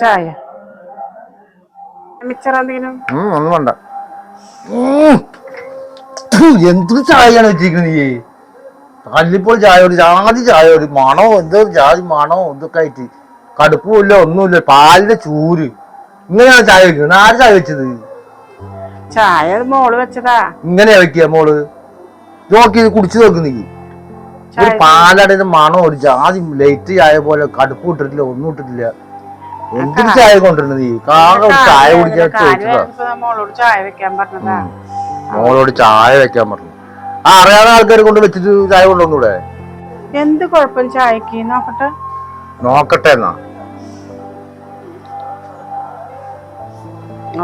ചായ മിച്ചർ എന്തെങ്കിലും? ഒന്നും വേണ്ട. ഉം. എന്തൊരു ചായയാണ് വെച്ചിരിക്കുന്നത് നീ കല്ലിപ്പോൾ ചായ ഒരു ജാതി ചായ ഒരു മണോ? എന്തോ ജാതി മണോ? ഇതൊക്കെ ആയിട്ട്? കടുപ്പമില്ല ഒന്നുമില്ല. പാലിന്റെ ചൂര്. ഇങ്ങനെയാണ് ചായ വെക്കുന്നത്? ആര് ചായ വെച്ചത്? ചായ മോൾ വെച്ചതാ. ഇങ്ങനെയാ വെക്കുക മോൾ? നോക്കി കുടിച്ചു നോക്ക് നീ. ഒരു പാലടയുടെ മണം ഒരു ജാതി ലൈറ്റ് ചായ പോലെ കടുപ്പ് ഇട്ടിട്ടില്ല ഒന്നും ഇട്ടിട്ടില്ല. എന്തിനു ചായ കൊണ്ടിരുന്നത് നീ? കാരണം ചായ കുടിക്കാൻ ചോദിച്ചതാ. മോളോട് ചായ വെക്കാൻ പറഞ്ഞതാ. മോളോട് ചായ വെക്കാൻ പറഞ്ഞു. ആ അറിയാവുന്ന ആൾക്കാരെ കൊണ്ട് വെച്ചിട്ട് ചായ കൊണ്ടുവന്നൂടെ? എന്ത് കുഴപ്പം ചായക്ക്? നോക്കട്ടെ. നോക്കട്ടെ എന്നാ.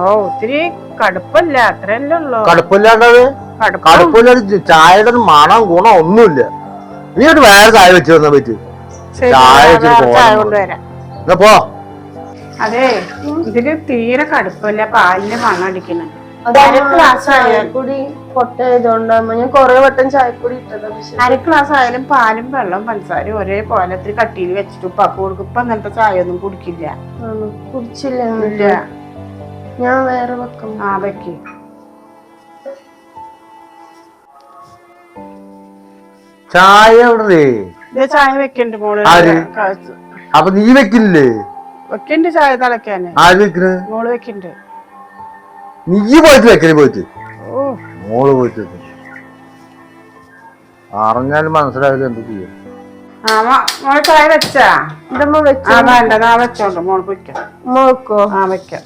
ഓ ഒത്തിരി കടുപ്പല്ല? അത്രല്ലേ ഉള്ളൂ. കടുപ്പില്ലാണ്ടത്? കടുപ്പം. കടുപ്പില്ലാണ്ട് ചായയുടെ ഒരു മണം ഗുണം ഒന്നുമില്ല. നീ ഒരു വേറെ ചായ വെച്ച് തന്നാ പറ്റൂ. ശരി, ചായ എന്നാ പോ. അതെ ഇതിൽ തീരെ കടുപ്പല്ല പാലിന്റെ മണം അടിക്കണേ. അര ഗ്ലാസ് ചായപ്പൊടി പൊട്ടായതുകൊണ്ടാകുമ്പോ ഞാൻ കൊറേ വട്ടം ചായപ്പൊടി ഇട്ടതാ അര ഗ്ലാസ് ആയാലും പാലും വെള്ളം പഞ്ചസാരയും ഒരേപോലെ ഇത്തിരി കട്ടിയിൽ വെച്ചിട്ട് ഉപ്പാക്ക് കൊടുക്കും. ഇപ്പൊ അങ്ങനത്തെ ചായ ഒന്നും കുടിക്കില്ല. കുടിച്ചില്ല ഞാൻ വേറെ വെക്കും ആ വെക്കി. ചായ എവിടെ ചായ വെക്കണ്ട് മോൾ. അപ്പൊ നീ വെക്കില്ലേ? വെക്കണ്ട് ചായ തിളക്കാന് ആര് വെക്കണ്? മോൾ വെക്കണ്ട്. നീ പോയിട്ട് വെക്കൽ പോയിട്ട്? ഓ. മോൾ പോയിട്ട്. അറിഞ്ഞാലും മനസ്സിലാവില്ല എന്ത് ചെയ്യും. ആ മോ- മോൾ ചായ വെച്ചാ? ഇതമ്മ വെച്ച. വേണ്ട നാ വെച്ചോണ്ട് മോൾ വെക്കാം മോക്കോ ആ വെക്കാം.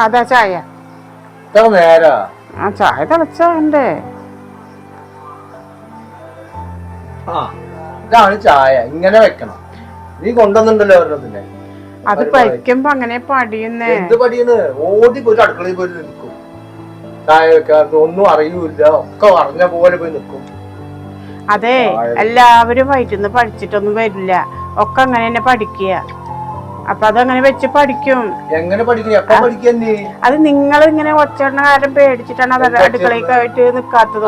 അതാ ചായ. നേരാ? ആ ചായ തിളച്ചണ്ടേ എന്റെ ഇതാണ് ചായ. ഇങ്ങനെ വെക്കണം. നീ കൊണ്ടുവന്നിണ്ടല്ലോ ഒരെണ്ണത്തിന്റെ അത് പഠിക്കുമ്പോ അങ്ങനെ പടിയുന്നേ. എന്ത് പടിയെന്ന്? ഓടി പോയിട്ട് അടുക്കളയിൽ പോയി നിൽക്കും വെക്കാൻ ഒന്നും അറിയൂല ഒക്കെ അറിഞ്ഞ പോലെ പോയി നിൽക്കും അതെ എല്ലാവരും വയറ്റുന്ന് പഠിച്ചിട്ടൊന്നും വരില്ല. ഒക്കെ അങ്ങനെ തന്നെ പഠിക്കുക. അപ്പൊ അതങ്ങനെ വെച്ച് പഠിക്കും. എങ്ങനെ അത് നിങ്ങൾ ഇങ്ങനെ ഒച്ചെണ്ണ കാര്യം പേടിച്ചിട്ടാണ് അത് അടുക്കളയ്ക്ക് ആയിട്ട് നിക്കാത്തത്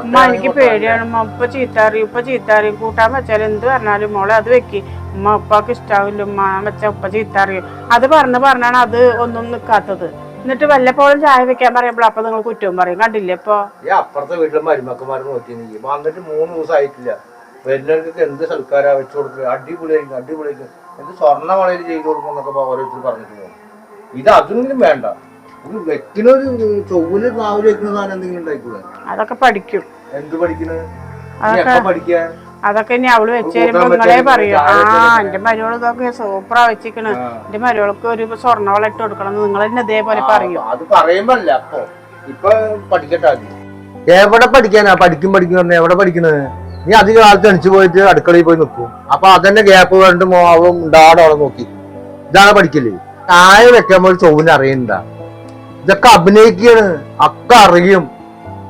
ഉമ്മ എനിക്ക് പേടിയാണ്. ഉമ്മ ഉപ്പ ചീത്ത അറിയും ഉപ്പ ചീത്ത അറിയും കൂട്ടാൻ വെച്ചാൽ എന്ത് പറഞ്ഞാലും മോളെ അത് വെക്കി. ഉമ്മ ഉപ്പാക്ക് ഇഷ്ടാവില്ല. ഉമ്മ വെച്ച ഉപ്പ ചീത്ത അറിയും അത് പറഞ്ഞ് പറഞ്ഞാണ് അത് ഒന്നും നിക്കാത്തത്. എന്നിട്ട് വല്ലപ്പോഴും ചായ വെക്കാൻ പറയുമ്പോൾ അപ്പൊ നിങ്ങൾ കുറ്റവും പറയും. കണ്ടില്ലേ ഇപ്പൊ? ഈ അപ്പുറത്തെ വീട്ടിലെ മരുമക്കന്മാർ നോക്കി നീ. വന്നിട്ട് മൂന്ന് ദിവസം ആയിട്ടില്ല വരുന്നവർക്കൊക്കെ എന്ത് സൽക്കാരാ വെച്ചു കൊടുക്കുക അടിപൊളിയായിരിക്കും അടിപൊളിയായിരിക്കും. എന്ത് സ്വർണ വളയിൽ ചെയ്തു കൊടുക്കും എന്നൊക്കെ ഓരോരുത്തർ പറഞ്ഞിട്ട് പോകും. ഇത് അതൊന്നും വേണ്ട. ഒരു വെക്കിനൊരു ചൊവ്വൽ വെക്കുന്ന സാധനം എന്തെങ്കിലും ഉണ്ടായിക്കൂടെ? അതൊക്കെ പഠിക്കും. എന്ത് എപ്പ പഠിക്കാൻ അതൊക്കെ ഇനി അവൾ വെച്ച് തരുമ്പോ നിങ്ങളെ പറയൂ ആ എന്റെ മരുവൾ ഇതൊക്കെ സൂപ്പറാ വെച്ചിക്കണ്. എന്റെ മരുവൾക്ക് ഒരു സ്വർണവള ഇട്ട് കൊടുക്കണം എന്ന് നിങ്ങൾ തന്നെ ഇതേപോലെ പറയും? അത് പറയുമ്പല്ല അപ്പൊ. ഇപ്പൊ പഠിക്കട്ടെ ആദ്യം. എവിടെ പഠിക്കാനാ? പഠിക്കും പഠിക്കും പറഞ്ഞ എവിടെ പഠിക്കണത് നീ അധികം കാലത്ത് എണിച്ചു പോയിട്ട് അടുക്കളയിൽ പോയി നിൽക്കും. അപ്പൊ അതന്നെ ഗ്യാപ്പ് കണ്ട് മോവും ഉണ്ടാടെ അവിടെ നോക്കി. ഇതാണ് പഠിക്കൽ? താഴെ വെക്കാൻ പോലും ചോവിന് അറിയണ്ട. ഇതൊക്കെ അഭിനയിക്കാണ് ഒക്കെ അറിയും.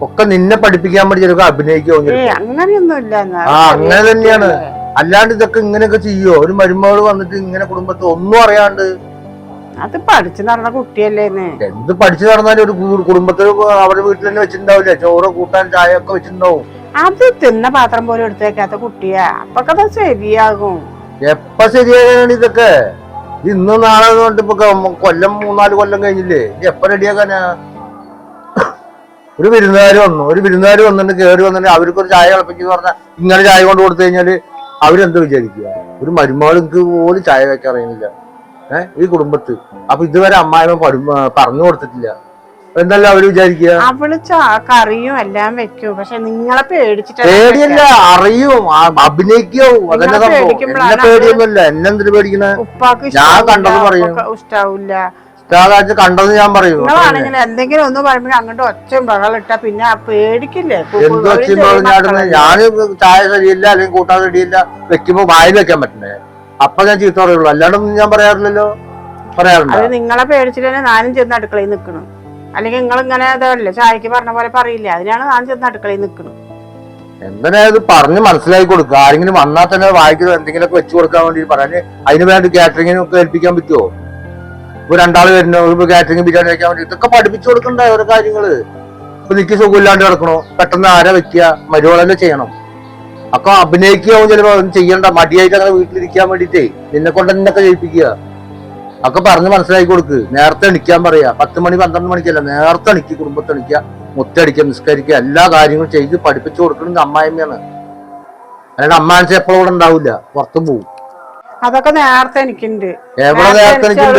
ഒക്കെ നിന്നെ പഠിപ്പിക്കാൻ വേണ്ടി ചിലപ്പോ അഭിനയിക്കോ. ആ അങ്ങനെ തന്നെയാണ്. അല്ലാണ്ട് ഇതൊക്കെ ഇങ്ങനെയൊക്കെ ചെയ്യോ? ഒരു മരുമകൾ വന്നിട്ട് ഇങ്ങനെ കുടുംബത്തെ ഒന്നും അറിയാണ്ട്. അത് പഠിച്ചു നടന്ന കുട്ടിയല്ലേ എന്ത് പഠിച്ചു നടന്നാലും ഒരു കുടുംബത്തിൽ അവരുടെ വീട്ടിൽ തന്നെ വെച്ചിട്ടുണ്ടാവില്ലേ? ചോറ് കൂട്ടാൻ ചായ ഒക്കെ വെച്ചിട്ടുണ്ടാവും. അത് തിന്ന പാത്രം പോലും എടുത്തേക്കാത്ത കുട്ടിയാ. അപ്പൊക്കെ ശരിയാകും. എപ്പ ശരിയാകാനാണ് ഇതൊക്കെ? ഇന്ന് നാളെ കൊണ്ട് ഇപ്പൊ കൊല്ലം മൂന്നാൽ കൊല്ലം കഴിഞ്ഞില്ലേ? എപ്പ റെഡിയാക്കാനാ ഒരു വിരുന്നുകാർ വന്നു. ഒരു വിരുന്നുകാർ വന്നിട്ട് കയറി വന്നിട്ട് അവർക്ക് ഒരു ചായ കളപ്പിക്കുന്ന പറഞ്ഞാൽ ഇങ്ങനെ ചായ കൊണ്ട് കൊടുത്തു കഴിഞ്ഞാൽ അവരെന്ത് വിചാരിക്കുക? ഒരു മരുമകൾ എനിക്ക് പോലും ചായ വെക്കാൻ അറിയുന്നില്ല. ഏഹ് ഈ കുടുംബത്ത്. അപ്പൊ ഇതുവരെ അമ്മായിമ പറഞ്ഞു കൊടുത്തിട്ടില്ല. എന്തല്ല അവർ വിചാരിക്കുക? അവൾ കറിയും എല്ലാം വെക്കും. പക്ഷെ നിങ്ങളെ പേടിച്ചിട്ട് പേടിയല്ല അറിയും അഭിനയിക്കും. അതന്നെ നിങ്ങളെ സംഭവം. എന്നെ പേടിയൊന്നുമല്ല. എന്നെന്തിനു പേടിക്കണേ? ഉപ്പാക്ക് ഞാൻ കണ്ടത് പറയും. ഇഷ്ടാവില്ല ഇഷ്ടാകാച്ച കണ്ടത് ഞാൻ പറയൂ നിങ്ങളാണെങ്കിൽ എന്തെങ്കിലും ഒന്ന് പറയുമ്പോൾ അങ്ങോട്ട് ഒച്ചയും ബഹളിട്ട പിന്നെ പേടിക്കില്ലേ? എന്ത് ഒച്ചയും ഞാടുന്ന ഞാൻ ചായ ശരിയില്ല അല്ലെങ്കിൽ കൂട്ടാൻ ശരിയില്ല വെക്കുമ്പോ വായിൽ വെക്കാൻ പറ്റണ്ടേ അപ്പൊ ഞാൻ ചീത്ത പറയുള്ളൂ. അല്ലാണ്ടൊന്നും ഞാൻ പറയാറില്ലല്ലോ. പറയാറുണ്ട്? അത് നിങ്ങളെ പേടിച്ചിട്ട് തന്നെ ഞാനും ചെന്ന് അടുക്കളയിൽ നിൽക്കണം. അല്ലെങ്കിൽ നിങ്ങൾ ഇങ്ങനെ ഇതല്ലേ ചായക്ക് പറഞ്ഞ പോലെ പറയില്ല? അതിനാണ് ഞാൻ ചെന്ന് അടുക്കളയിൽ നിൽക്കണം. എന്തിനാ പറഞ്ഞ് മനസ്സിലാക്കി കൊടുക്കുക? ആരെങ്കിലും വന്നാൽ തന്നെ വായിക്കുന്നത് എന്തെങ്കിലുമൊക്കെ വെച്ച് കൊടുക്കാൻ വേണ്ടി പറഞ്ഞു അതിന് വേണ്ടി കാറ്ററിങ്ങിനൊക്കെ ഏൽപ്പിക്കാൻ പറ്റുമോ ഇപ്പൊ രണ്ടാൾ വരുന്നു കാറ്ററിംഗ് ബിരിയാണി വെക്കാൻ വേണ്ടി. ഇതൊക്കെ പഠിപ്പിച്ചു കൊടുക്കണ്ടേ ഓരോ കാര്യങ്ങൾ? ഇപ്പൊ നിക്ക് സുഖമില്ലാണ്ട് കിടക്കണോ. പെട്ടെന്ന് ആരെ വെക്കുക? മരുവളല്ലേ ചെയ്യണം. അപ്പൊ അഭിനയിക്കുകയാവും ചിലപ്പോ ഒന്നും ചെയ്യണ്ട. മടിയായിട്ട് അങ്ങനെ വീട്ടിലിരിക്കാൻ വേണ്ടിട്ടേ നിന്നെ കൊണ്ട് നിന്നൊക്കെ ജയിപ്പിക്കുക ഒക്കെ പറഞ്ഞ് മനസ്സിലാക്കി കൊടുക്ക്. നേരത്തെ എണിക്കാൻ പറയാ. പത്ത് മണി പന്ത്രണ്ട് മണിക്കല്ല നേരത്തെ എണിക്ക് കുടുംബത്തെ എണിക്കുക മുത്തടിക്കുക നിസ്കരിക്കുക എല്ലാ കാര്യങ്ങളും ചെയ്ത് പഠിപ്പിച്ചു കൊടുക്കണമെങ്കിൽ അമ്മായിമ്മയാണ്. അല്ലാണ്ട് അമ്മാനച്ച എപ്പോഴും ഇവിടെ ഉണ്ടാവില്ല. പുറത്തും പോകും അതൊക്കെ നേരത്തെ എനിക്കുണ്ട്.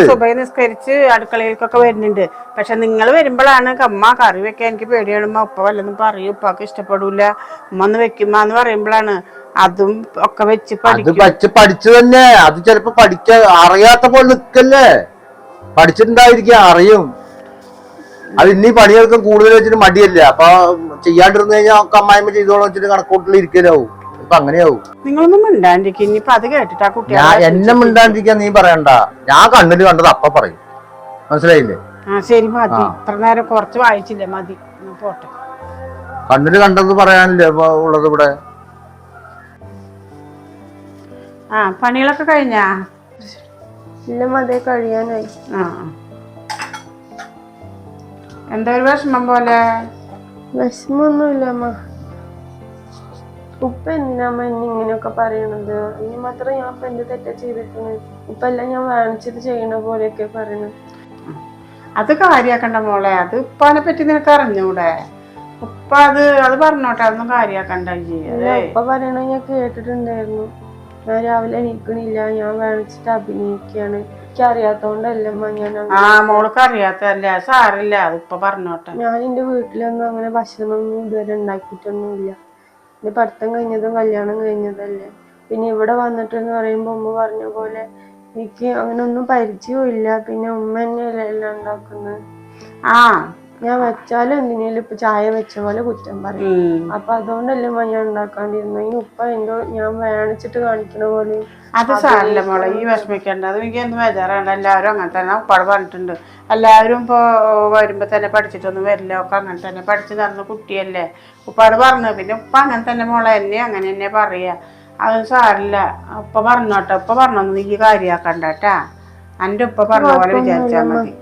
സുബൈ നിസ്കരിച്ച് അടുക്കളയിലേക്കൊക്കെ വരുന്നുണ്ട്. പക്ഷെ നിങ്ങൾ വരുമ്പോഴാണ് അമ്മ കറി വെക്കാൻ എനിക്ക് പേടിയാണ്. ഉപ്പ വല്ലതും പറയും ഉപ്പാക്ക് ഇഷ്ടപ്പെടൂല. ഉമ്മ ഒന്ന് വെക്കുമ്പോ എന്ന് പറയുമ്പോഴാണ് അതും ഒക്കെ വെച്ച് പഠിച്ച് പഠിച്ചു തന്നെ. അത് ചിലപ്പോ പഠിക്ക അറിയാത്ത പോലെ നിക്കല്ലേ പഠിച്ചിട്ടുണ്ടായിരിക്കും അറിയും. അത് ഇനി പണികൾക്കും കൂടുതൽ വെച്ചിട്ട് മടിയല്ലേ? അപ്പൊ ചെയ്യാണ്ടിരുന്നു കഴിഞ്ഞാൽ അമ്മായിമ്മ ചെയ്തോളാം വെച്ചിട്ട് കണക്കൂട്ടിൽ ഇരിക്കലാവും. ഇപ്പൊ അങ്ങനെയാവും. നിങ്ങളൊന്നും മിണ്ടാണ്ടിരിക്കും. ഇനിയിപ്പൊ അത് കേട്ടിട്ട് ആ ഞാൻ കുട്ടികളെ എന്നെ മിണ്ടാണ്ടിരിക്കാൻ നീ പറയണ്ട. ഞാൻ കണ്ണിൽ കണ്ടത് അപ്പ പറയും. മനസ്സിലായില്ലേ? ആ ശരി മതി. ഇത്ര നേരം കുറച്ച് വായിച്ചില്ലേ? മതി. എന്നാ പോട്ടെ. കണ്ണിൽ കണ്ടത് പറയാനില്ലേ ഇപ്പൊ ഉള്ളത് ഇവിടെ? ആ പണികളൊക്കെ കഴിഞ്ഞാ? ഇല്ല മതേ കഴിയാനായി. ആ. എന്താ ഒരു വിഷമം പോലെ? വിഷമൊന്നുമില്ല അമ്മ. ഉപ്പ എന്തിനാ അമ്മ എന്നെ ഇങ്ങനെയൊക്കെ പറയണത്? ഇനി മാത്രം ഞാൻ ഇപ്പൊ എന്ത് തെറ്റാ ചെയ്തിട്ടുണ്ട് ഇപ്പൊ എല്ലാം ഞാൻ വാങ്ങിച്ചത് ചെയ്യണ പോലെയൊക്കെ പറയണത്. അത് കാര്യാക്കണ്ട മോളെ. അത് ഉപ്പാനെ പറ്റി നിനക്ക് അറിഞ്ഞൂടെ? ഉപ്പ അത് അത് പറഞ്ഞോട്ടെ. അതൊന്നും കാര്യാക്കണ്ട ഉപ്പ പറയണ ഞാൻ കേട്ടിട്ടുണ്ടായിരുന്നു. ഞാൻ രാവിലെ എണീക്കണില്ല. ഞാൻ വാങ്ങിച്ചിട്ട് അഭിനയിക്കാണ്. എനിക്ക് അറിയാത്തോണ്ടല്ല അമ്മ ഞാൻ ആ മോൾക്ക് അറിയാത്തല്ല സാറില്ല അത് ഉപ്പ പറഞ്ഞോട്ടെ. ഞാൻ എന്റെ വീട്ടിലൊന്നും അങ്ങനെ ഭക്ഷണമൊന്നും ഇതുവരെ ഉണ്ടാക്കിയിട്ടൊന്നുമില്ല. എന്റെ പഠിത്തം കഴിഞ്ഞതും കല്യാണം കഴിഞ്ഞതല്ലേ? പിന്നെ ഇവിടെ വന്നിട്ട് എന്ന് പറയുമ്പോ ഉമ്മ പറഞ്ഞ പോലെ എനിക്ക് അങ്ങനെ ഒന്നും ഇല്ല പിന്നെ ഉമ്മ തന്നെയല്ലേ എല്ലാം ഉണ്ടാക്കുന്നത് ആ ഞാൻ വെച്ചാലും എന്തിനേലും ഇപ്പൊ ചായ വെച്ച പോലെ കുറ്റം പറയും. അപ്പൊ അതുകൊണ്ടല്ലേ ഞാൻ ഉണ്ടാക്കാണ്ടിരുന്നു. ഇനി ഉപ്പ എന്തോ ഞാൻ വേണിച്ചിട്ട് കാണിക്കണ പോലെ അത് സാറല്ല മോളെ ഈ വിഷമിക്കേണ്ട. അത് എനിക്ക് എന്തും ബേജാറാണ്. എല്ലാവരും അങ്ങനെ തന്നെ. ഉപ്പാട് പറഞ്ഞിട്ടുണ്ട്. എല്ലാവരും ഇപ്പോൾ വരുമ്പോൾ തന്നെ പഠിച്ചിട്ടൊന്നും വരില്ല. ഒക്കെ അങ്ങനെ തന്നെ. പഠിച്ച് നടന്ന കുട്ടിയല്ലേ. ഉപ്പാട് പറഞ്ഞു. പിന്നെ ഉപ്പ അങ്ങനെ തന്നെ മോളെ. എന്നെ അങ്ങനെ തന്നെ പറയുക അത് സാരില്ല. ഉപ്പ പറഞ്ഞോട്ടെ. ഉപ്പ പറഞ്ഞൊന്നും നീ കാര്യാക്കണ്ട കേട്ടാ. എന്റെ ഉപ്പ പറഞ്ഞ പോലെ വിചാരിച്ചാൽ മതി.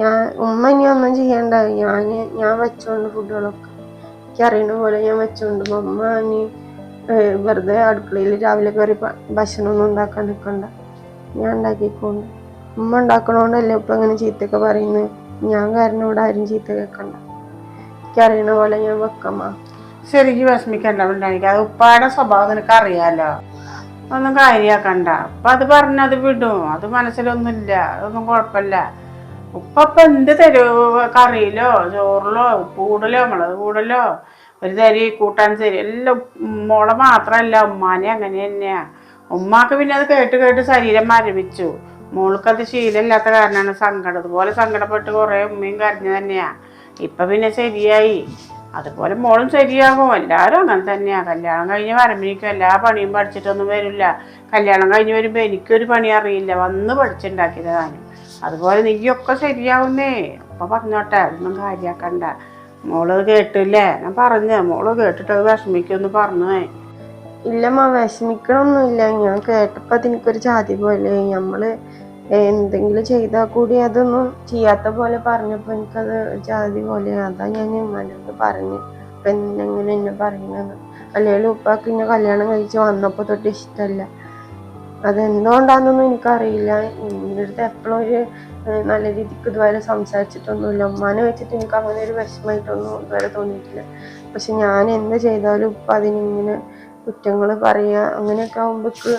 ഞാൻ ഉമ്മ ഇനി ഒന്നും ചെയ്യണ്ട ഞാൻ ഞാൻ വെച്ചോണ്ട് ഫുഡുകളൊക്കെ എനിക്ക് അറിയണ പോലെ ഞാൻ വെച്ചോണ്ട്. ഉമ്മ ഇനി വെറുതെ അടുക്കളയിൽ രാവിലെ കയറി ഭക്ഷണമൊന്നും ഉണ്ടാക്കാൻ നിൽക്കണ്ട ഞാൻ ഉണ്ടാക്കിക്കൊണ്ട് ഉമ്മ ഉണ്ടാക്കണോണ്ടല്ലേ ഇപ്പൊ അങ്ങനെ ചീത്തയൊക്കെ പറയുന്നത്? ഞാൻ കാരണം ഇവിടെ ആരും ചീത്ത കേൾക്കണ്ട എനിക്ക് അറിയണ പോലെ ഞാൻ വെക്കമ്മ ശരിക്കും വിഷമിക്കണ്ട ഉണ്ടായിരിക്കും അത് ഉപ്പാടെ സ്വഭാവം നിനക്ക് അറിയാലോ. ഒന്നും കാര്യാക്കണ്ട. അപ്പം അത് പറഞ്ഞത് വിടും. അത് മനസ്സിലൊന്നുമില്ല. അതൊന്നും കുഴപ്പമില്ല. ഉപ്പ എന്ത് തരുമോ കറിയിലോ ചോറിലോ ഉപ്പ് കൂടലോ മുളക് കൂടലോ ഒരു തരി കൂട്ടാൻ തരി എല്ലാം മോളെ മാത്രമല്ല ഉമ്മാനെ അങ്ങനെ തന്നെയാ. ഉമ്മാക്ക് പിന്നെ അത് കേട്ട് കേട്ട് ശരീരം മരവിച്ചു. മോൾക്കത് ശീലമില്ലാത്ത കാരണമാണ് സങ്കടം. അതുപോലെ സങ്കടപ്പെട്ട് കുറേ ഉമ്മയും കരഞ്ഞു തന്നെയാ. ഇപ്പൊ പിന്നെ ശരിയായി. അതുപോലെ മോളും ശരിയാകും. എല്ലാവരും അങ്ങനെ തന്നെയാ. കല്യാണം കഴിഞ്ഞ് വരമ്പിനിക്കും എല്ലാ പണിയും പഠിച്ചിട്ടൊന്നും വരില്ല. കല്യാണം കഴിഞ്ഞ് വരുമ്പോൾ എനിക്കൊരു പണി അറിയില്ല. വന്ന് പഠിച്ചുണ്ടാക്കിയത് ഞാനും. അതുപോലെ നീയൊക്കെ ശരിയാവുന്നേ. അപ്പൊ പറഞ്ഞോട്ടെ അതൊന്നും കാര്യാക്കണ്ട. മോൾ കേട്ടില്ലേ? ഞാൻ പറഞ്ഞു മോൾ കേട്ടിട്ട് അത് പറഞ്ഞു. ഇല്ലമ്മ വിഷമിക്കണമൊന്നുമില്ല ഞാൻ കേട്ടപ്പോ അതെനിക്കൊരു ജാതി പോലെ. നമ്മൾ എന്തെങ്കിലും ചെയ്താൽ കൂടി അതൊന്നും ചെയ്യാത്ത പോലെ പറഞ്ഞപ്പോ എനിക്കത് ജാതി പോലെ. അതാ ഞാൻ ഉമ്മാനോട് പറഞ്ഞു. അപ്പൊ എന്നെങ്ങനെ എന്നെ പറയുന്നത്. അല്ലെങ്കിൽ ഉപ്പാക്ക് ഇന്നെ കല്യാണം കഴിച്ച് വന്നപ്പോ തൊട്ട് ഇഷ്ടമല്ല അതെന്തുകൊണ്ടാന്നൊന്നും എനിക്കറിയില്ല. എന്റെ അടുത്ത് എപ്പോഴും ഒരു നല്ല രീതിക്ക് ഇതുവരെ സംസാരിച്ചിട്ടൊന്നുമില്ല. ഉമ്മാനെ വെച്ചിട്ട് എനിക്ക് അങ്ങനെ ഒരു വിഷമമായിട്ടൊന്നും ഇതുവരെ തോന്നിയിട്ടില്ല. പക്ഷെ ഞാൻ എന്ത് ചെയ്താലും ഇപ്പം അതിനിങ്ങനെ കുറ്റങ്ങൾ പറയുക അങ്ങനെയൊക്കെ ആകുമ്പോൾക്ക്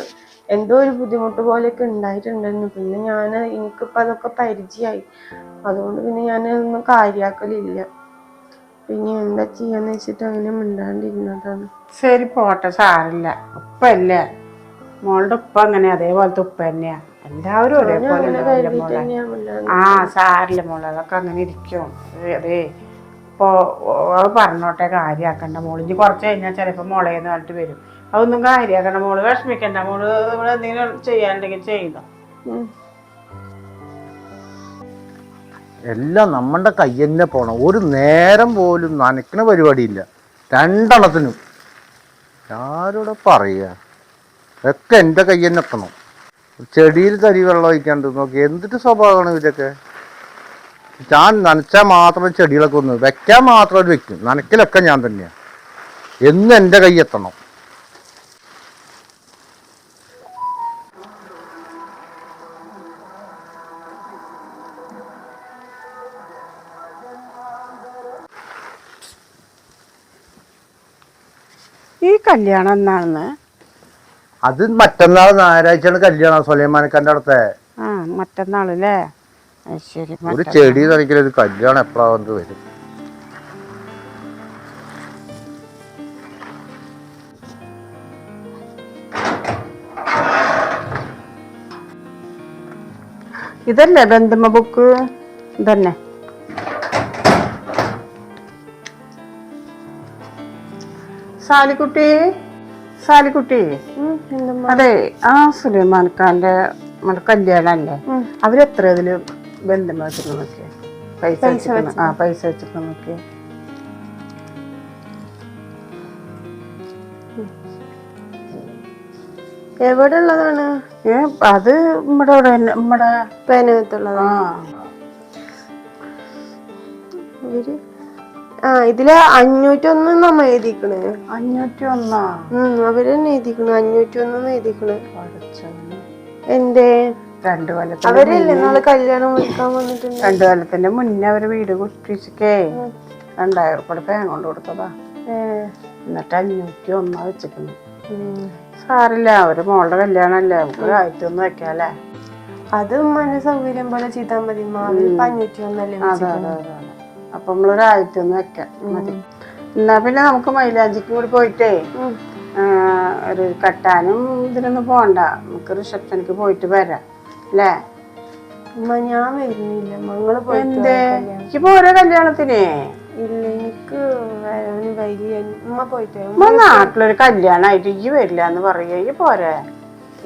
എന്തോ ഒരു ബുദ്ധിമുട്ട് പോലെയൊക്കെ ഉണ്ടായിട്ടുണ്ടായിരുന്നു. പിന്നെ ഞാൻ എനിക്കിപ്പോൾ അതൊക്കെ പരിചയമായി. അതുകൊണ്ട് പിന്നെ ഞാൻ ഒന്നും കാര്യാക്കലില്ല. പിന്നെ എന്താ ചെയ്യാന്ന് വെച്ചിട്ട് അങ്ങനെ മിണ്ടാണ്ടിരുന്നതാണ്. ശരി പോട്ടെ സാറില്ല ഉപ്പല്ലേ? മോളുടെ ഉപ്പ അങ്ങനെ അതേപോലത്തെ ഉപ്പ തന്നെയാ. എല്ലാവരും ഒരേപോലെ ഉണ്ടാവില്ല മോളെ? ആ സാരില്ല മോളെ അതൊക്കെ അങ്ങനെ ഇരിക്കും. അതെ, അതെ. ഇപ്പോ അവൾ പറഞ്ഞോട്ടെ കാര്യാക്കണ്ട മോൾ. ഇനി കുറച്ച് കഴിഞ്ഞാൽ ചിലപ്പോൾ മുളയെന്ന് പറഞ്ഞിട്ട് വരും. അതൊന്നും കാര്യാക്കണ്ട മോൾ. വിഷമിക്കണ്ട മോൾ. ഇവിടെ എന്തെങ്കിലും ചെയ്യാനുണ്ടെങ്കിൽ ചെയ്യുന്നു. എല്ലാം നമ്മുടെ കയ്യിൽ തന്നെ പോണം. ഒരു നേരം പോലും നനയ്ക്കണ പരിപാടിയില്ല. രണ്ടെണ്ണത്തിനും. ആരോടെ പറയുക ഒക്കെ എന്റെ കയ്യിൽ തന്നെ എത്തണം. ചെടിയിൽ തരി വെള്ളം ഒഴിക്കാണ്ട് നോക്കി. എന്തിട്ട് സ്വഭാവമാണ് ഇതൊക്കെ ഞാൻ നനച്ചാൽ മാത്രം ചെടികളൊക്കെ ഒന്ന് വെക്കാൻ മാത്രം ഒരു വെക്കും നനയ്ക്കലൊക്കെ ഞാൻ തന്നെയാണ് എന്ന് എന്റെ കൈ എത്തണം. ഈ കല്യാണം എന്നാണെന്ന് അത് മറ്റന്നാൾ ഞായറാഴ്ചയാണ് കല്യാണം സുലൈമാനക്കാന്റെ അടുത്തെ. ആ മറ്റന്നാളല്ലേ? ശരി ഒരു ചെടി നനയ്ക്കൽ ഒരു കല്യാണം എപ്പോഴാണ് വരും. ഇതല്ലേ ബന്ധുമ ബുക്ക്? ഇതന്നെ. സാലിക്കുട്ടി സാലിക്കുട്ടി അതെ ആ സുലൈമാൻ ഖാന്റെ നമ്മുടെ കല്യാണല്ലേ. അവരെത്ര ഇതിൽ ബന്ധം വെച്ചിട്ട് നോക്കിയ? പൈസ ആ പൈസ വെച്ചിട്ട് നോക്കിയ. എവിടെ ഉള്ളതാണ് ഏ അത് ഇവിടെ ഇവിടെ പേനകത്തുള്ളതാണ് ഇവർ ആ ഇതിൽ അഞ്ഞൂറ്റൊന്ന് നമ്മ എഴുതിക്കണ്. അഞ്ഞൂറ്റി ഒന്നാ ഉം അവർ തന്നെ എഴുതിക്കണ് അഞ്ഞൂറ്റി ഒന്ന് എഴുതിക്കണ്. എന്തേ? രണ്ടു കൊല്ലത്തിന് അവരല്ലേ നാളെ കല്യാണം വിളിക്കാൻ വന്നിട്ടുണ്ട്? രണ്ടു കൊല്ലത്തിന്റെ മുന്നേ അവർ വീട് കുട്ടിച്ചേ രണ്ടായിരം ഉറുപ്പടെ പേൻ കൊണ്ട് കൊടുത്തതാ. എന്നിട്ട് അഞ്ഞൂറ്റി ഒന്നാ വെച്ചിരിക്കുന്നു സാറില്ല അവർ മോളുടെ കല്യാണല്ലേ നമുക്ക് ആയിരത്തി ഒന്ന് വെക്കാല്ലേ? അത് ഉമ്മാന്റെ സൗകര്യം പോലെ ചെയ്താൽ മതി അഞ്ഞൂറ്റി ഒന്നല്ലേ അതെ അതെ അതെ. അപ്പൊ നമ്മളൊരു ആയിരത്തി ഒന്ന് വെക്കാം. മതി. എന്നാ പിന്നെ നമുക്ക് മൈലാഞ്ചിക്കും കൂടി പോയിട്ടേ ഒരു കട്ടാനും ഇതിനൊന്നും പോണ്ട. നമുക്ക് റിസപ്ഷനിക്ക് പോയിട്ട് വരാം. അല്ലേ? ഞാൻ വരുന്നില്ല. മങ്ങൾ എന്തേ. എനിക്ക് പോരെ കല്യാണത്തിന്? ഇല്ല എനിക്ക് വരാൻ വൈകി ഉമ്മ പോയിട്ട്. ഉമ്മ നാട്ടിലൊരു കല്യാണമായിട്ട് ഈ വരില്ല എന്ന് പറയുക ഈ പോരെ.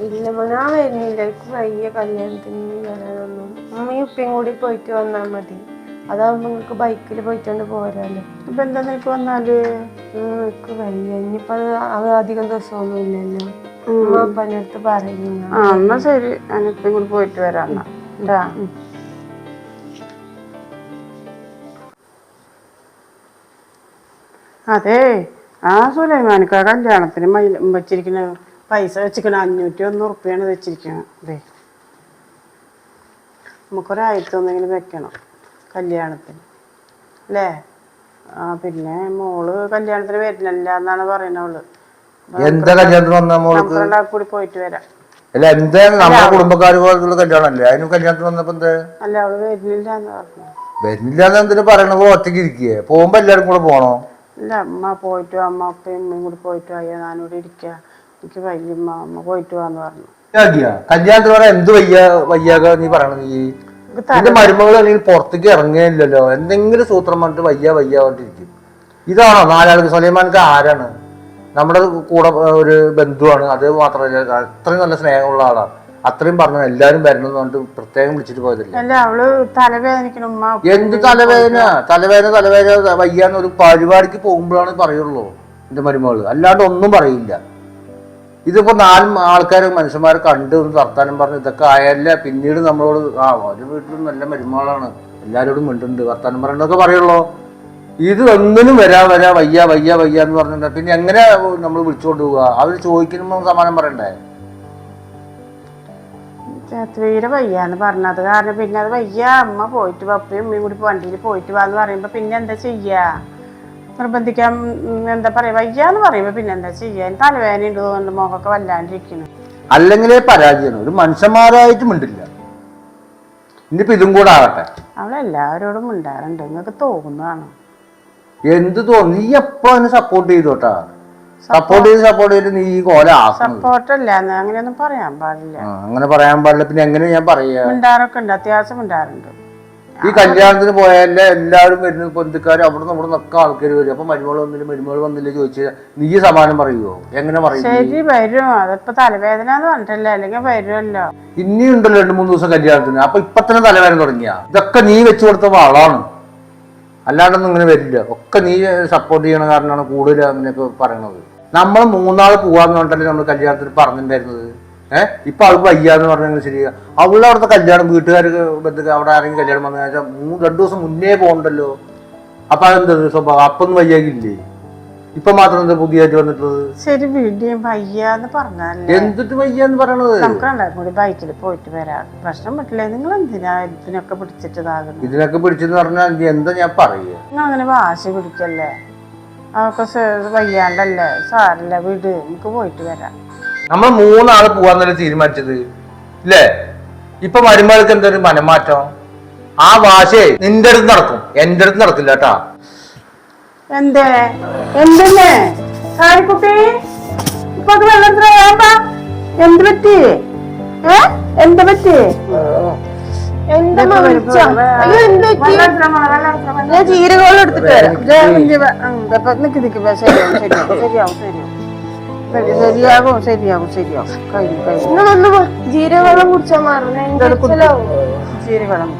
ഇല്ല ഞാൻ വരുന്നില്ല. എനിക്ക് വയ്യ കല്യാണത്തിന് വരാനൊന്നും. ഉമ്മയും ഉപ്പയും കൂടി പോയിട്ട് വന്നാ മതി. അതാവുമ്പോ നിങ്ങൾക്ക് ബൈക്കിൽ പോയിട്ടുണ്ട് പോരാല്ലോ ഇപ്പം എന്താ നിനക്ക് വന്നാൽ എനിക്ക് വയ്യ. ഇനിയിപ്പത് അത് അത് അധികം ദിവസമൊന്നും ഇല്ലല്ലോ ഉമ്മ അപ്പന്റെ അടുത്ത് പറയും ഞാൻ. ആ എന്നാ ശരി. ഞാനിപ്പം കൂടി പോയിട്ട് വരാം എന്നാ. എന്താ അതെ ആ സുലൈമാനിക്ക കല്യാണത്തിന് മൈല വെച്ചിരിക്കുന്ന പൈസ വെച്ചിരിക്കണ അഞ്ഞൂറ്റി ഒന്ന് ഉറുപ്പ്യാണ് വെച്ചിരിക്കണം. അതെ നമുക്കൊരായിരത്തി ഒന്നെങ്കിലും വെക്കണം. കല്യാണത്തിന്. അല്ലേ? ആ പിന്നെ മോൾ കല്യാണത്തിന് വരുന്നില്ല എന്നാണ് പറയണവൾ എന്താ കല്യാണത്തിന് വന്ന മോൾക്ക്? നമുക്ക് കൂടി പോയിട്ട് വരാം. അല്ല എന്താ നമ്മുടെ കുടുംബക്കാര് പോലുള്ള കല്യാണമല്ലേ? അതിനും കല്യാണത്തിന് വന്നപ്പോ എന്താ? അല്ല അവൾ വരുന്നില്ല എന്ന് പറഞ്ഞു. വരുന്നില്ല എന്ന് എന്തിനു പറയണത് ഒറ്റയ്ക്ക് ഇരിക്കേ പോകുമ്പോ എല്ലാരും കൂടെ പോണോ? ഇല്ല അമ്മ പോയിട്ട് വാ, അമ്മ അപ്പയും അമ്മയും കൂടി പോയിട്ട് വയ്യ ഞാനിവിടെ ഇരിക്കുക എനിക്ക് വയ്യമ്മ അമ്മ പോയിട്ട് വാന്ന് പറഞ്ഞു. ഇതാക്കിയാ? കല്യാണത്തിന് പറയാൻ എന്ത് വയ്യ വയ്യാക നീ പറയണത് നീ നിന്റെ മരുമകൾ അല്ലെങ്കിൽ പുറത്തേക്ക് ഇറങ്ങുകയില്ലല്ലോ എന്തെങ്കിലും സൂത്രം പറഞ്ഞിട്ട് വയ്യ വയ്യ പറഞ്ഞിരിക്കും. ഇതാണോ? നാലാൾക്ക് സലീമാൻക്ക് ആരാണ്? നമ്മുടെ കൂടെ ഒരു ബന്ധുവാണ്. അത് മാത്രമല്ല അത്രയും നല്ല സ്നേഹമുള്ള ആളാണ്. അത്രയും പറഞ്ഞു എല്ലാരും വരണം എന്ന് പറഞ്ഞിട്ട് പ്രത്യേകം വിളിച്ചിട്ട് പോയതില്ല? എന്ത് തലവേദന? തലവേദന തലവേദന വയ്യാന്ന് ഒരു പരിപാടിക്ക് പോകുമ്പോഴാണ് പറയുള്ളൂ എന്റെ മരുമകൾ. അല്ലാണ്ട് ഒന്നും പറയില്ല. ഇതിപ്പോ നാല് ആൾക്കാർ മനുഷ്യന്മാർ കണ്ടു വർത്താനം പറഞ്ഞു ഇതൊക്കെ ആയല്ല? പിന്നീട് നമ്മളോട് ആ ഒരു വീട്ടിലും നല്ല മരുമകളാണ്. എല്ലാരോടും മിണ്ടുണ്ട് വർത്താനം പറയണതൊക്കെ പറയുള്ളൂ. ഇത് ഒന്നിനും വരാ വരാ വയ്യ വയ്യ വയ്യ എന്ന് പറഞ്ഞിട്ട് പിന്നെ എങ്ങനെ നമ്മൾ വിളിച്ചുകൊണ്ട് പോവുക അവർ ചോദിക്കുമ്പോൾ സമാനം പറയണ്ടേ? തീരെ വയ്യാന്ന് പറഞ്ഞത് കാരണം പിന്നെ അത് വയ്യ. അമ്മ പോയിട്ട് പപ്പയും അമ്മയും കൂടി വണ്ടിയിൽ പോയിട്ട് വാന്ന് പറയുമ്പോ പിന്നെ എന്താ ചെയ്യാ? നിർബന്ധിക്കാൻ എന്താ പറയാ വയ്യാന്ന് പറയുമ്പോ പിന്നെ എന്താ ചെയ്യാൻ തലവേദന ഉണ്ട് തോന്നുന്നു മുഖമൊക്കെ വല്ലാണ്ടിരിക്കുന്നു. അല്ലെങ്കിലേ പരാജയമാണ് ഒരു മനുഷ്യന്മാരായിട്ട് മിണ്ടില്ല. ഇനിയിപ്പോ ഇതും കൂടെ ആകട്ടെ അവളെല്ലാവരോടും മിണ്ടാറുണ്ട്. നിങ്ങൾക്ക് തോന്നുന്നതാണ് എന്ത് തോന്നുന്നു നീ എപ്പോ അതിന് സപ്പോർട്ട് ചെയ്തോട്ടാ? സപ്പോർട്ട് ചെയ്ത് സപ്പോർട്ട് ചെയ്ത് നീ ഈ കോല സപ്പോർട്ട് സപ്പോർട്ടല്ല അങ്ങനെയൊന്നും പറയാൻ പാടില്ല. അങ്ങനെ പറയാൻ പാടില്ല. പിന്നെ എങ്ങനെ ഞാൻ പറയാ? മിണ്ടാറൊക്കെ ഉണ്ട് അത്യാവശ്യം മിണ്ടാറുണ്ട്. ഈ കല്യാണത്തിന് പോയാലെ എല്ലാവരും വരുന്ന ബന്ധുക്കാരും അവിടെ നമ്മൾ നിന്നൊക്കെ ആൾക്കാർ വരും. അപ്പൊ മരുമകൾ വന്നില്ല? മരുമകൾ വന്നില്ല ചോദിച്ചാൽ നീ സമാനം പറയുവോ? എങ്ങനെ പറയും? ശരി വരും. അതിപ്പോ തലവേദന എന്ന് പറഞ്ഞിട്ടല്ലേ? അല്ലെങ്കിൽ വരുമല്ലോ ഇനി ഉണ്ടല്ലോ രണ്ടു മൂന്ന് ദിവസം കല്യാണത്തിന്. അപ്പൊ ഇപ്പൊ തന്നെ തലവേദന തുടങ്ങിയ. ഇതൊക്കെ നീ വെച്ചു കൊടുത്ത വളാണ് അല്ലാണ്ടൊന്നും ഇങ്ങനെ വരില്ല. ഒക്കെ നീ സപ്പോർട്ട് ചെയ്യണ കാരണമാണ് കൂടുതൽ അങ്ങനെയൊക്കെ പറയണത്. നമ്മൾ മൂന്നാൾ പോവാന്ന് പറഞ്ഞിട്ടല്ലേ നമ്മൾ കല്യാണത്തിന് പറഞ്ഞിട്ടുണ്ടായിരുന്നത്. ഏഹ് ഇപ്പൊ അവൾക്ക് വയ്യാന്ന് പറഞ്ഞാൽ ശരി. അവളുടെ അവിടുത്തെ കല്യാണം വീട്ടുകാർക്ക് ബന്ധുക്കൾ അവിടെ ആരെങ്കിലും കല്യാണം വന്നു മൂന്ന് രണ്ടു ദിവസം മുന്നേ പോകണ്ടല്ലോ. അപ്പൊ അതെന്താ സ്വഭാവം? അപ്പൊന്നും വയ്യാകില്ലേ ഇപ്പൊ മാത്രം എന്താ പുതിയതായിട്ട് വന്നിട്ടുള്ളത്? ശരി വീണ്ടും വയ്യാന്ന് പറഞ്ഞാലേ എന്തിട്ട് വയ്യാന്ന് പറയണത്? നമുക്ക് കൂടി ബൈക്കിൽ പോയിട്ട് വരാം. പ്രശ്നം പറ്റില്ലേ? നിങ്ങൾ എന്തിനാ ഇതിനൊക്കെ പിടിച്ചിട്ട് ഇതാകുന്നു? ഇതിനൊക്കെ പിടിച്ചെന്ന് പറഞ്ഞാൽ എന്താ ഞാൻ പറയുക? നിങ്ങൾ അങ്ങനെ വാശി പിടിക്കല്ലേ? അതൊക്കെ വയ്യാണ്ടല്ലേ? സാറില്ല വീട്. നമുക്ക് പോയിട്ട് വരാം. നമ്മൾ മൂന്നാൾ പോവാന്നല്ല തീരുമാനിച്ചത്? ഇല്ലേ? ഇപ്പൊ മരുമകൾക്ക് എന്തൊരു മനമാറ്റം? ആ വാശേ നിന്റെ അടുത്ത് നടക്കും. എന്റെ അടുത്ത് നടക്കില്ല കേട്ടാ. എന്തേ? ഇപ്പൊ എന്ത് പറ്റി? ഏ? എന്ത് പറ്റി? എന്താ ഞാൻ ചീരകോളം എടുത്തിട്ട് വരാം. നിക്ക് നിക്ക്. ശരിയാവും ശരിയാവും ശരിയാവും. ശരിയാവും ശരി, ശരിയാകും ശരിയാകും ശരിയാവും കഴിഞ്ഞു കഴിഞ്ഞു. നിങ്ങളൊന്ന് പോ. ജീരകവെള്ളം കുടിച്ചാ മാറുന്നേ ചീരകളം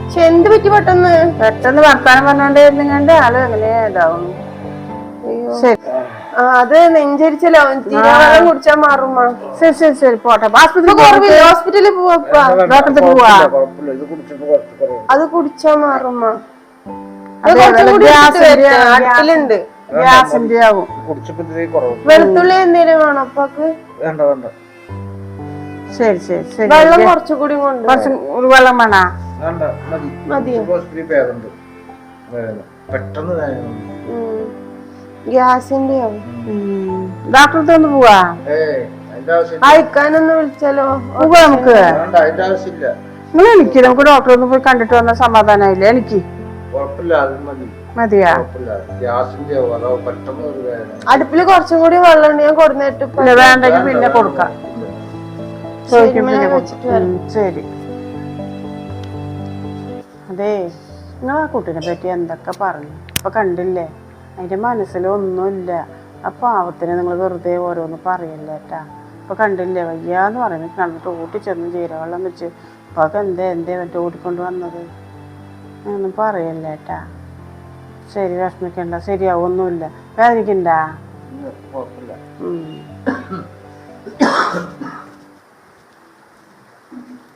പക്ഷെ എന്ത് പറ്റി പെട്ടെന്ന്? പെട്ടെന്ന് വർത്താനം പറഞ്ഞോണ്ട് നിങ്ങളുടെ ആൾ അങ്ങനെ ഇതാവും ശരി. ആ അത് നെഞ്ചരിച്ചല്ലോ ജീരകവെള്ളം കുടിച്ചാ മാറും ശരി ശരി ശരി പോട്ടെ. ആസ്പത്രി ഹോസ്പിറ്റലിൽ പോവാ. ഡോക്ടർക്ക് പോവാ. അത് കുടിച്ചാ മാറും അത് കുറച്ചും കൂടി ഗ്യാസിന്റെ- വെളുത്തുള്ളി എന്തെങ്കിലും വേണം അപ്പൊക്ക്? വേണ്ട വേണ്ട. ശരി ശരി ശരി. വെള്ളം കുറച്ചുകൂടി കൊണ്ട് കുറച്ച് ഒരു വെള്ളം വേണ? വേണ്ട മതി. മതിയോ? ഹോസ്പിറ്റലിൽ പേരുണ്ട് പെട്ടെന്ന്. ഗ്യാസിന്റെ ആവും. ഡോക്ടർ ഒന്ന് പോവാ? അയക്കാനൊന്ന് വിളിച്ചാലോ? പോവാ നമുക്ക്. നിങ്ങൾ എനിക്ക് നമുക്ക് ഡോക്ടറെ ഒന്ന് പോയി കണ്ടിട്ട് വന്ന സമാധാനമായില്ല എനിക്ക് കുഴപ്പമില്ല അത് മതി. മതിയാ? അടുപ്പിൽ കുറച്ചും കൂടി വെള്ളം ഞാൻ കൊടുന്നിട്ട് വേണ്ടെങ്കിൽ പിന്നെ കൊടുക്കാം. ശരി, അതെ നിങ്ങൾ ആ കുട്ടീനെ പറ്റി എന്തൊക്കെ പറഞ്ഞു? അപ്പൊ കണ്ടില്ലേ? അതിന്റെ മനസ്സിലൊന്നുമില്ല ആ പാവത്തിന് നിങ്ങൾ വെറുതെ ഓരോന്ന് പറയല്ലേ ഏട്ടാ? അപ്പൊ കണ്ടില്ലേ? വയ്യാന്ന് പറയുന്നത് കണ്ടിട്ട് ഓട്ടി ചെന്ന് ജീരവെള്ളം വെച്ച്. അപ്പൊ എന്താ എന്തേ മറ്റേ ഓടിക്കൊണ്ട് വന്നത്? ഒന്നും പറയല്ലേ ഏട്ടാ? ശരി വിഷമിക്കണ്ട. ശരിയാവും ഒന്നുമില്ല വേദനിക്കണ്ട